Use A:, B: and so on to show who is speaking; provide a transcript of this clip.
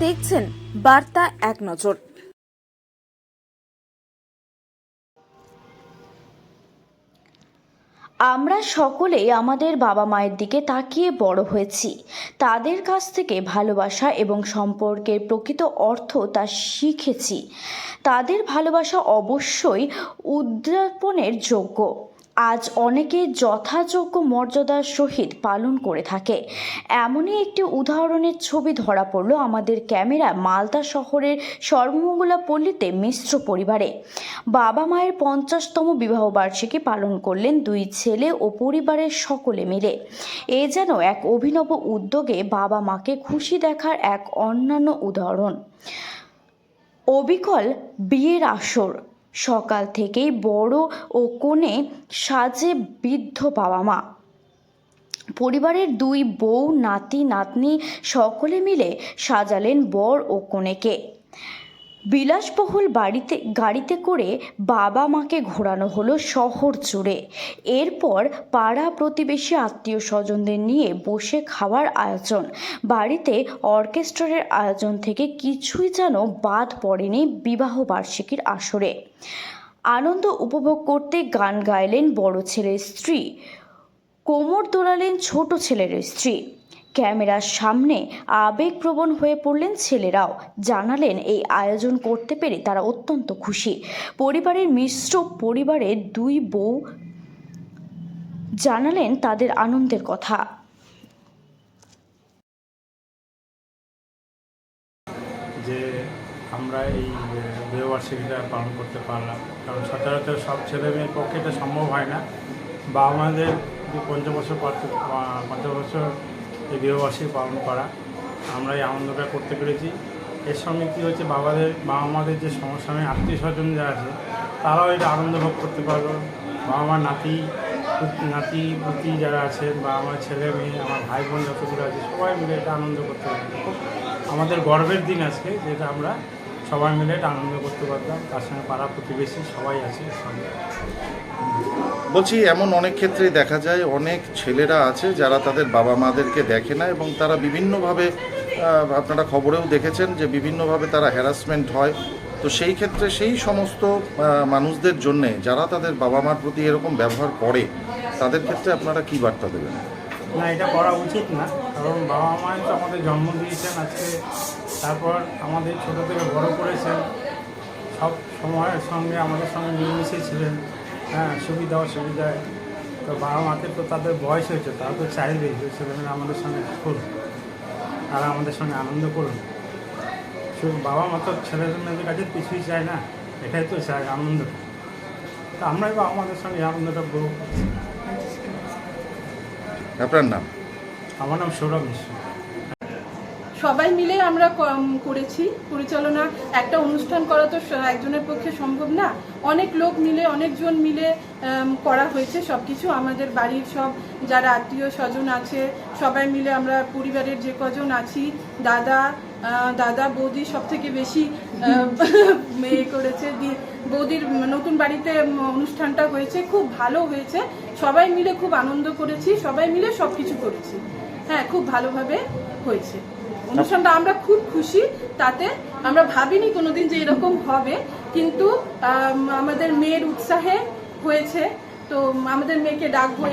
A: দেখছেন বার্তা এক নজর।
B: আমরা সকলেই আমাদের বাবা মায়ের দিকে তাকিয়ে বড় হয়েছি। তাদের কাছ থেকে ভালোবাসা এবং সম্পর্কের প্রকৃত অর্থ তা শিখেছি। তাদের ভালোবাসা অবশ্যই উদ্যাপনের যোগ্য। আজ অনেকে যথাযোগ্য মর্যাদার সহিত পালন করে থাকে। এমনই একটি উদাহরণের ছবি ধরা পড়ল আমাদের ক্যামেরা মালদা শহরের সর্বমঙ্গলা পল্লীতে মিশ্র পরিবারে। বাবা মায়ের পঞ্চাশতম বিবাহবার্ষিকী পালন করলেন দুই ছেলে ও পরিবারের সকলে মিলে। এ যেন এক অভিনব উদ্যোগে বাবা মাকে খুশি দেখার এক অন্যান্য উদাহরণ। অবিকল বিয়ের আসর সকাল থেকেই বড় ও কোণে সাজে বৃদ্ধ বাবা মা। পরিবারের দুই বউ, নাতি, নাতনি সকলে মিলে সাজালেন বর ও কনেকে। বিলাসবহুল বাড়িতে, গাড়িতে করে বাবা মাকে ঘোরানো হলো শহর জুড়ে। এরপর পাড়া প্রতিবেশী আত্মীয় স্বজনদের নিয়ে বসে খাওয়ার আয়োজন। বাড়িতে অর্কেস্ট্রারের আয়োজন থেকে কিছুই যেন বাদ পড়েনি বিবাহ বার্ষিকীর আসরে। আনন্দ উপভোগ করতে গান গাইলেন বড় ছেলের স্ত্রী, কোমর দোলালেন ছোট ছেলের স্ত্রী। ক্যামেরার সামনে আবেগপ্রবণ হয়ে পড়লেন ছেলেরাও। জানালেন, এই আয়োজন করতে পেরে তারা অত্যন্ত খুশি। পরিবারের মিশ্র পরিবারের দুই বউ জানালেন তাদের আনন্দের কথা।
C: যে আমরা এই বিবাহবার্ষিকীটা পালন করতে পারলাম। কারণ সচরাচর সব ছেলে মেয়ের পক্ষে এটা সম্ভব হয় না। বা আমাদের পঞ্চাশ বছর পঞ্চাশ বছর এই বিবাহবার্ষিকী পালন করা। আমরা এই আনন্দটা করতে পেরেছি। এর সঙ্গে কী হচ্ছে বাবাদের, বাবা মাদের যে সমসাময়িক আত্মীয় স্বজন যারা আছে, তারাও এটা আনন্দ ভোগ করতে পারবে। বাবা মার নাতি নাতি, পুতি যারা আছে, বা আমার ছেলে, মেয়ে, আমার ভাই বোন যতগুলো আছে, সবাই মিলে এটা আনন্দ করতে পারবে আমাদের গর্বের দিন আজকে, যেটা আমরা সবাই মিলে এটা আনন্দ করতে পারতাম। তার সঙ্গে পাড়া প্রতিবেশী সবাই আছে সঙ্গে।
D: বলছি এমন অনেক ক্ষেত্রেই দেখা যায় অনেক ছেলেরা আছে যারা তাদের বাবা মাদেরকে দেখে না এবং তারা বিভিন্নভাবে আপনারা খবরেও দেখেছেন যে বিভিন্নভাবে তারা হ্যারাসমেন্ট হয়। তো সেই ক্ষেত্রে সেই সমস্ত মানুষদের জন্যে যারা তাদের বাবা মার প্রতি এরকম ব্যবহার করে তাদের ক্ষেত্রে আপনারা কি বার্তা দেবেন?
C: না এটা করা উচিত না। কারণ বাবা মাই তো আমাদের জন্ম দিয়েছেন আজকে। তারপর আমাদের ছোট থেকে বড় করেছেন। সব সময়ের সঙ্গে আমাদের সঙ্গে মিলেমিশে ছিলেন। হ্যাঁ সুবিধা অসুবিধায়। তো বাবা মাকে তো তাদের বয়স হয়েছে তারা তো চাইবে যে ছেলেমেয়েরা আমাদের সঙ্গে করুন তারা আমাদের সঙ্গে আনন্দ করুন শুধু বাবা মা তো ছেলে মেয়েদের কাছে কিছুই চায় না এটাই তো চায় আনন্দ। তা আমরাই বাবা আমাদের সঙ্গে আনন্দটা উপভোগ করছি
D: আপনার নাম?
C: আমার নাম সৌরভ মিশ্র।
E: সবাই মিলে আমরা করেছি পরিচালনা। একটা অনুষ্ঠান করা তো একজনের পক্ষে সম্ভব না। অনেক লোক মিলে, অনেকজন মিলে করা হয়েছে সব কিছু আমাদের বাড়ির সব যারা আত্মীয় স্বজন আছে, সবাই মিলে আমরা পরিবারের যে কজন আছি, দাদা দাদা, বৌদি সব থেকে বেশি মেয়ে করেছে। বৌদির নতুন বাড়িতে অনুষ্ঠানটা হয়েছে, খুব ভালো হয়েছে। সবাই মিলে খুব আনন্দ করেছি, সবাই মিলে সব কিছু করেছি। হ্যাঁ খুব ভালোভাবে হয়েছে। অনুষ্ঠানটা আমরা খুব খুশি তাতে আমরা ভাবিনি কোনোদিন যে এরকম হবে কিন্তু আম, আমাদের মেয়ের উৎসাহে হয়েছে তো আমাদের মেয়েকে ডাকবো